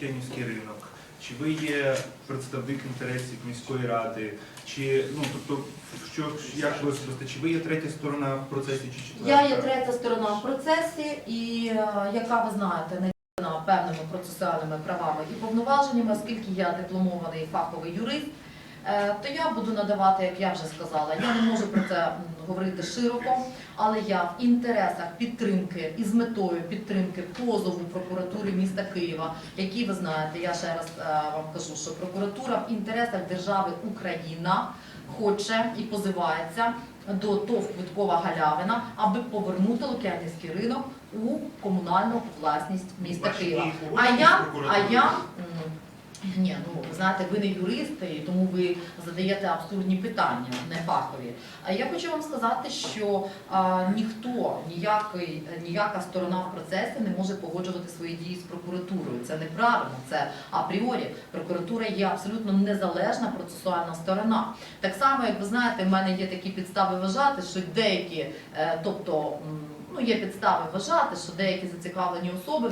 Лук'янівський ринок? Чи ви є представник інтересів міської ради? Чи ну тобто, що як ви особисто? Чи ви є третя сторона в процесі, чи четверта? Я є третя сторона в процесі, і е, яка ви знаєте, не певними процесуальними правами і повноваженнями, оскільки я дипломований фаховий юрист. Е, То я буду надавати, як я вже сказала, я не можу про це говорити широко, але я в інтересах підтримки і з метою підтримки позову прокуратури міста Києва, який ви знаєте, я ще раз е, вам кажу, що прокуратура в інтересах держави Україна хоче і позивається до ТОВ Квиткова Галявина, аби повернути Лук'янівський ринок у комунальну власність міста Києва. А я, а я ні, ну ви знаєте, ви не юристи, тому ви задаєте абсурдні питання, не фахові. А я хочу вам сказати, що а, ніхто, ніякий, ніяка сторона в процесі не може погоджувати свої дії з прокуратурою. Це неправильно, це апріорі. Прокуратура є абсолютно незалежна процесуальна сторона. Так само, як ви знаєте, в мене є такі підстави вважати, що деякі, е, тобто, ну є підстави вважати, що деякі зацікавлені особи